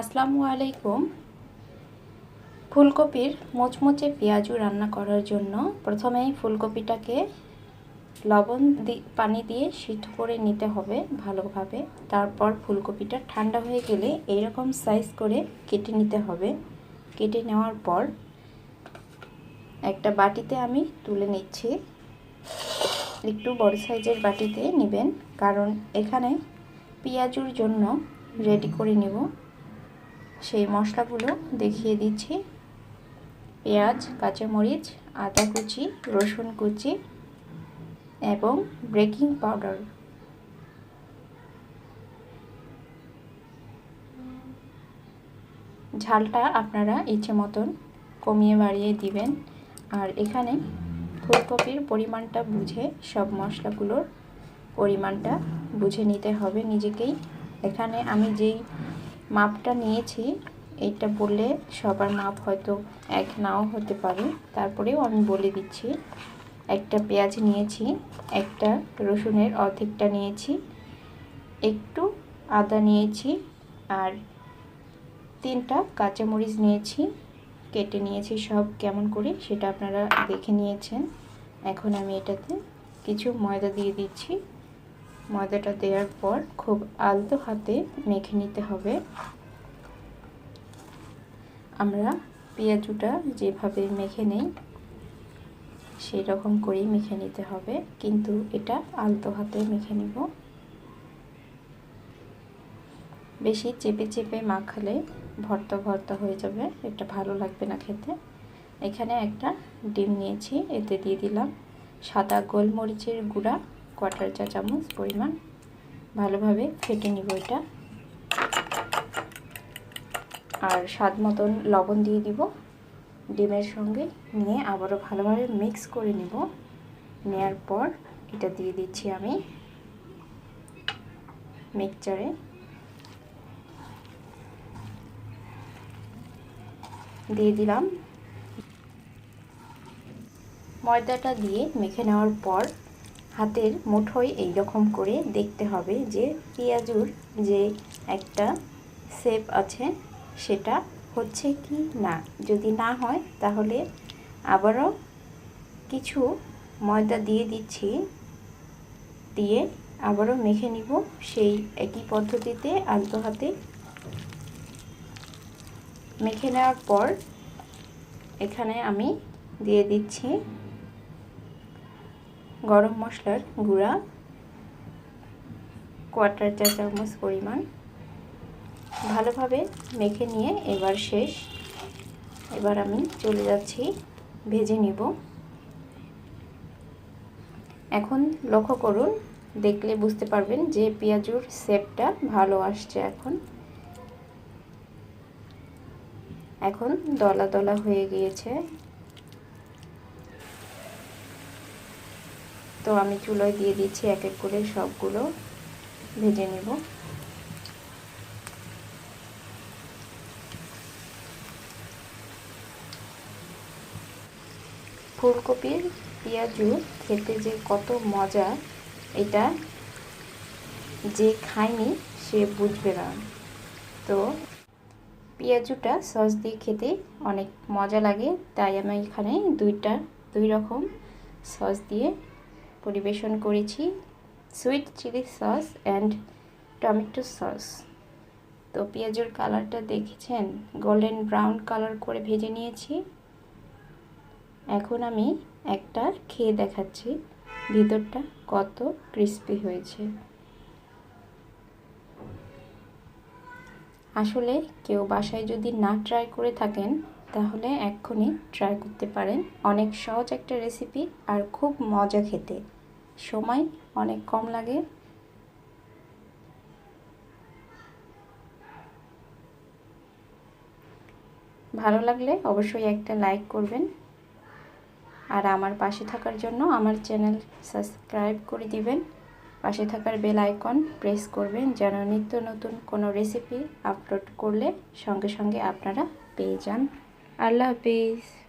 আসসালামু আলাইকুম। ফুলকপির মোচমোচে পেঁয়াজু রান্না করার জন্য প্রথমেই ফুলকপিটাকে লবণ দি, পানি দিয়ে সিদ্ধ করে নিতে হবে ভালোভাবে। তারপর ফুলকপিটা ঠান্ডা হয়ে গেলে এইরকম সাইজ করে কেটে নিতে হবে। কেটে নেওয়ার পর একটা বাটিতে আমি তুলে নিচ্ছি। একটু বড় সাইজের বাটিতে নেবেন, কারণ এখানে পেঁয়াজুর জন্য রেডি করে নেব। সেই মশলাগুলো দেখিয়ে দিচ্ছি। পেঁয়াজ, কাঁচামরিচ, আদা কুচি, রসুন কুচি এবং বেকিং পাউডার। ঝালটা আপনারা ইচ্ছে মতন কমিয়ে বাড়িয়ে দিবেন। আর এখানে ফুলকপির পরিমাণটা বুঝে সব মশলাগুলোর পরিমাণটা বুঝে নিতে হবে নিজেকেই। এখানে আমি যেই মাপটা নিয়েছি। এইটা বললে সবার মাপ হয়তো এক নাও হতে পারে। তারপরেও আমি বলে দিচ্ছি। একটা পেঁয়াজ নিয়েছি, একটা রসুনের অর্ধেকটা নিয়েছি, একটু আদা নিয়েছি আর তিনটা কাঁচামরিচ নিয়েছি। কেটে নিয়েছি সব কেমন করে সেটা আপনারা দেখে নিয়েছেন। এখন আমি এটাতে কিছু ময়দা দিয়ে দিচ্ছি। ময়দাটা দেওয়ার পর খুব আলতো হাতে মেখে নিতে হবে। আমরা পেঁয়াজুটা যেভাবে মেখে নেই সেই রকম করেই মেখে নিতে হবে। কিন্তু এটা আলতো হাতে মেখে নিব। বেশি চেপে চেপে মাখালে ভর্তা ভর্তা হয়ে যাবে। এটা ভালো লাগবে না খেতে। এখানে একটা ডিম নিয়েছি, এতে দিয়ে দিলাম সাদা গোলমরিচের গুঁড়া। কোয়াটার চা চামচ পরিমাণ। ভালোভাবে ফেটে নিব এটা। আর স্বাদ মতন লবণ দিয়ে দিব। ডিমের সঙ্গে নিয়ে আবারও ভালোভাবে মিক্স করে নিব। নেয়ার পর এটা দিয়ে দিচ্ছি আমি মিক্সচারে। দিয়ে দিলাম। ময়দাটা দিয়ে মেখে নেওয়ার পর হাতের মুঠোয় এই রকম করে দেখতে হবে যে পেঁয়াজুর যে একটা শেপ আছে, সেটা হচ্ছে কি না। যদি না হয়, তাহলে আবারও কিছু ময়দা দিয়ে দিচ্ছি, দিয়ে আবারও মেখে নিব সেই একই পদ্ধতিতে আলতো হাতে। মেখে নেওয়ার পর এখানে আমি দিয়ে দিচ্ছি গরম মশলার গুঁড়া কোয়ার্টার চা চামচ পরিমাণ। ভালোভাবে মেখে নিয়ে এবার শেষ। এবার আমি চলে যাচ্ছি, ভেজে নিব। এখন লক্ষ্য করুন, দেখলে বুঝতে পারবেন যে পেঁয়াজুর সেপটা ভালো আসছে এখন। এখন দলা দলা হয়ে গিয়েছে। তো আমি চুলোয় দিয়ে দিচ্ছি এক এক করে সবগুলো ভেজে নেব। ফুলকপির পেঁয়াজু খেতে যে কত মজা, এটা যে খায়নি সে বুঝবে না। তো পেঁয়াজুটা সস দিয়ে খেতে অনেক মজা লাগে, তাই আমি এখানে দুইটা, দুই রকম সস দিয়ে পরিবেশন করেছি। Sweet chilli sauce and tomato sauce তো পেঁয়াজের কালারটা দেখেছেন? গোল্ডেন ব্রাউন কালার করে ভেজে নিয়েছি। এখন আমি একটা খেয়ে দেখাচ্ছি ভিতরটা কত ক্রিস্পি হয়েছে। আসলে কেউ বাসায় যদি না ট্রাই করে থাকেন তাহলে এক্ষুনি ট্রাই করতে পারেন। অনেক সহজ একটা রেসিপি আর খুব মজা খেতে। সময় অনেক কম লাগে। ভালো লাগলে অবশ্যই একটা লাইক করবেন। আর আমার পাশে থাকার জন্য আমার চ্যানেল সাবস্ক্রাইব করে দিবেন। পাশে থাকার বেল আইকন প্রেস করবেন যেন নিত্য নতুন কোনো রেসিপি আপলোড করলে সঙ্গে সঙ্গে আপনারা পেয়ে যান। আল্লাহ হাফিজ।